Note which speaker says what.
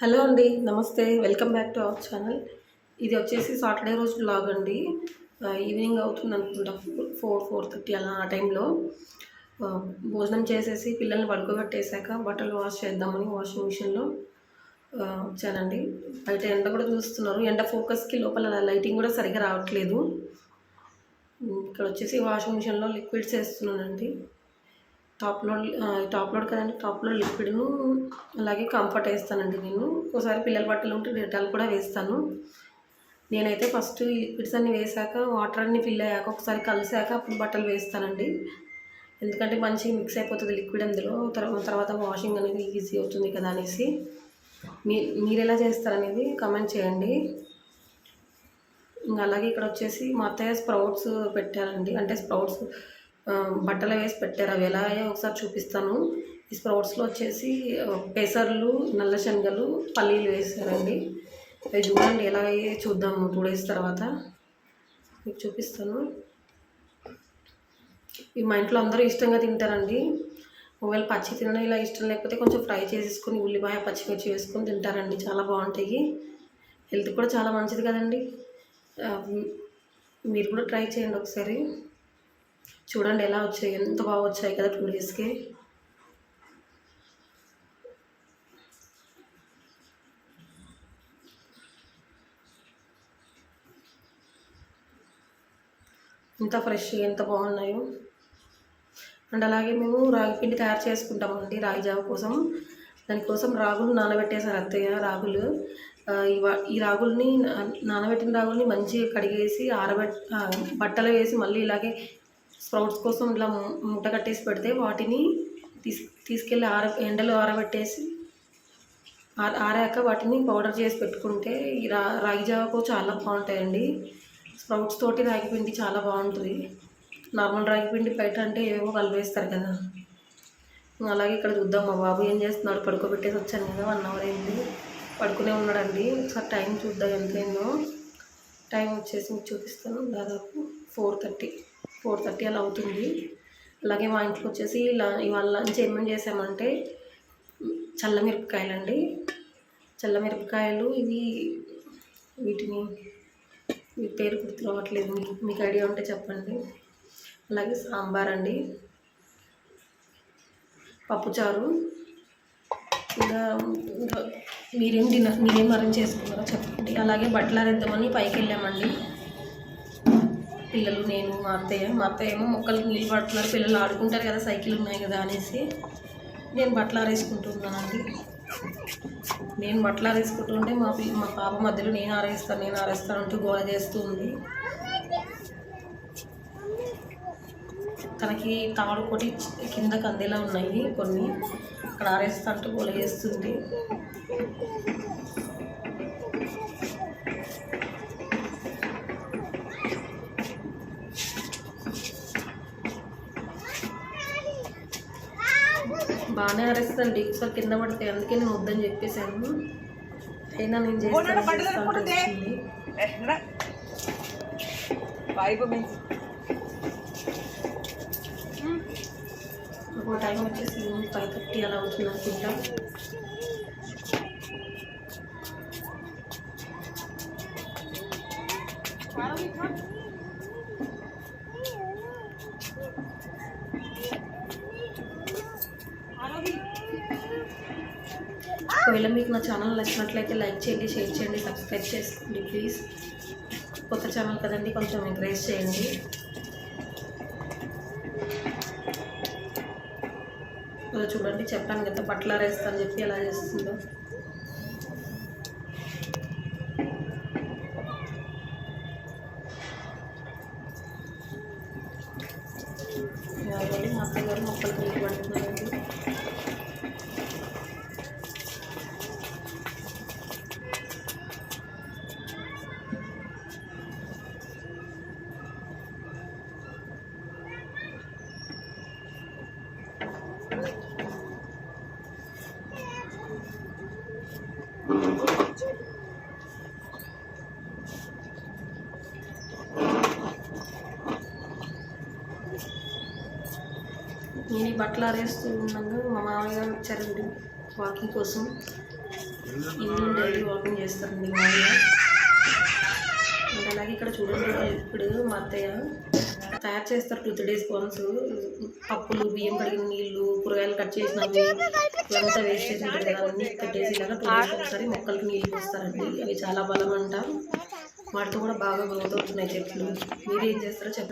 Speaker 1: Hello అండి నమస్తే. Welcome back to our channel. ఇది వచ్చేసి సాటర్డే రోజు బ్లాగ్ అండి. ఈవినింగ్ అవుతుంది అనుకుంటా. ఫోర్ ఫోర్ థర్టీ అలా ఆ టైంలో. భోజనం చేసేసి పిల్లల్ని పడుకోబెట్టేశాక బట్టలు వాష్ చేద్దామని వాషింగ్ మిషన్లో వచ్చానండి. బయట ఎండ కూడా చూస్తున్నారు. ఎండ ఫోకస్కి లోపల లైటింగ్ కూడా సరిగా రావట్లేదు. ఇక్కడ వచ్చేసి వాషింగ్ మిషన్లో లిక్విడ్స్ వేస్తున్నానండి. టాప్ లోడ్ టాప్ లోడ్ కదండి టాప్ లోడ్ లిక్విడ్ను అలాగే కంఫర్ట్ వేస్తానండి నేను. ఒకసారి పిల్లల బట్టలు ఉంటే డెటాల్ కూడా వేస్తాను. నేనైతే ఫస్ట్ ఈ లిక్విడ్స్ అన్నీ వేసాక వాటర్ అన్ని ఫిల్ అయ్యాక ఒకసారి కలిసాక అప్పుడు బట్టలు వేస్తానండి. ఎందుకంటే మంచిగా మిక్స్ అయిపోతుంది లిక్విడ్ అందులో. తర్వాత తర్వాత వాషింగ్ అనేది ఈజీ అవుతుంది కదా అనేసి. మీ మీరు ఎలా చేస్తారనేది కమెంట్ చేయండి. ఇంకా అలాగే ఇక్కడ వచ్చేసి మా అత్తయ్య స్ప్రౌట్స్ పెట్టారండి. అంటే స్ప్రౌట్స్ బట్టలు వేసి పెట్టారు. అవి ఎలా అయ్యా ఒకసారి చూపిస్తాను. ఈ స్ప్రౌట్స్లో వచ్చేసి పెసర్లు నల్ల శనగలు పల్లీలు వేసారండి. అవి చూడండి ఎలా అయ్యే చూద్దాము టూ డేస్ తర్వాత. మీకు చూపిస్తాను. ఇవి మా ఇంట్లో అందరూ ఇష్టంగా తింటారండి. ఒకవేళ పచ్చి తినడం ఇలా ఇష్టం లేకపోతే కొంచెం ఫ్రై చేసేసుకొని ఉల్లిపాయ పచ్చిమిర్చి వేసుకొని తింటారండి. చాలా బాగుంటాయి. హెల్త్ కూడా చాలా మంచిది కదండి. మీరు కూడా ట్రై చేయండి ఒకసారి. చూడండి ఎలా వచ్చాయి ఎంత బాగా వచ్చాయి కదా టూ డేస్కి ఎంత ఫ్రెష్ ఎంత బాగున్నాయో. అండ్ అలాగే మేము రాగి పిండి తయారు చేసుకుంటామండి రాగి జావ కోసం. దానికోసం రాగులు నానబెట్టేశారు అత్తయ్య రాగులు. ఈ రాగుల్ని నానబెట్టిన రాగుల్ని మంచిగా కడిగేసి ఆరబెట్ బట్టలు వేసి మళ్ళీ ఇలాగే స్ప్రౌట్స్ కోసం ఇట్లా ముట్ట మూట కట్టేసి పెడితే వాటిని తీసు తీసుకెళ్ళి ఆర ఎండలో ఆరబెట్టేసి ఆర ఆరాక వాటిని పౌడర్ చేసి పెట్టుకుంటే రా రాగి జావకు చాలా బాగుంటాయండి. స్ప్రౌట్స్ తోటి రాగి పిండి చాలా బాగుంటుంది. నార్మల్ రాగి పిండి బయట అంటే ఏవో కలిపేస్తారు కదా. అలాగే ఇక్కడ చూద్దాం. మా బాబు ఏం చేస్తున్నాడు? పడుకోబెట్టేసి వచ్చాను కదా. వన్ అవర్ అయింది. పడుకునే ఉన్నాడండి. ఒకసారి టైం చూద్దాం ఎంత టైం వచ్చేసి మీకు చూపిస్తాను. దాదాపు ఫోర్ థర్టీ. ఫోర్ థర్టీ అలా అవుతుంది. అలాగే మా ఇంట్లో వచ్చేసి ఇలా ఇవాళ లంచ్ ఏమేమి చేసామంటే చల్లమిరపకాయలండి చల్లమిరపకాయలు ఇవి వీటిని మీ పేరు గుర్తు రావట్లేదు. మీకు మీకు ఐడియా ఉంటే చెప్పండి. అలాగే సాంబార్ అండి పప్పుచారు ఇంకా మీరేం డిన్నర్ మీరేం అరేంజ్ చేసుకున్నారో చెప్పండి. అలాగే బట్టలు అరేద్దామని పైకి వెళ్ళామండి. పిల్లలు నేను మా అత్తయ్య. మా అత్తయ్య ఏమో మొక్కలకు నీళ్ళు పడుతున్నారు పిల్లలు ఆడుకుంటారు కదా సైకిల్ ఉన్నాయి కదా అనేసి. నేను బట్టలు ఆరేసుకుంటున్నానండి. నేను బట్టలు ఆరేసుకుంటుంటే మా పిల్ల మా పాప మధ్యలో నేను ఆరేస్తాను నేను ఆరేస్తాను అంటూ గోల చేస్తుంది తనకి తాడు కొట్టి కింద కందేలా ఉన్నాయి కొన్ని. అక్కడ ఆరేస్తా అంటూ గోల చేస్తుంది. బాగానే ఆరేస్తుందండి ఒకసారి కింద పడితే అందుకే నేను వద్దని చెప్పేశాను. అయినా నేను చేస్తాను టైం వచ్చేసి ఫైవ్ థర్టీ అలా అవుతుంది అనుకుంటా. ఒకవేళ మీకు నా ఛానల్ నచ్చినట్లయితే లైక్ చేయండి షేర్ చేయండి సబ్స్క్రైబ్ చేసుకోండి ప్లీజ్. కొత్త ఛానల్ కదండి కొంచెం ఎంకరేజ్ చేయండి. చూడండి చెప్పాను కదా బట్టలు ఆరేస్తా అని చెప్పి ఎలా చేస్తుందో. మా అత్తయ్య గారు మొక్కలు పెట్టుకుంటున్నారు. నేను ఈ బట్టలు ఆరేస్తూ ఉండగా మా మామయ్య వచ్చారండి వాకింగ్ కోసం. ఈవినింగ్ డైలీ వాకింగ్ చేస్తారండి మామూలుగా అండ్ అలాగే ఇక్కడ చూడండి ఇప్పుడు మా అత్తయ్య తయారు చేస్తారు టూ త్రీ డేస్ వన్స్ పప్పులు బియ్యం కడిగిన నీళ్ళు కూరగాయలు కట్ చేసిన ఇవంతా చేసి ఉంటుంది కదా అన్నీ ఇలాగా టూ డేస్ ఒకసారి మొక్కలకి నీళ్ళు పోస్తారండి. అవి చాలా బలం అంట. వాటితో కూడా బాగా గ్రోత్ అవుతున్నాయి చెట్లు. మీరు ఏం చేస్తారో చెప్పండి.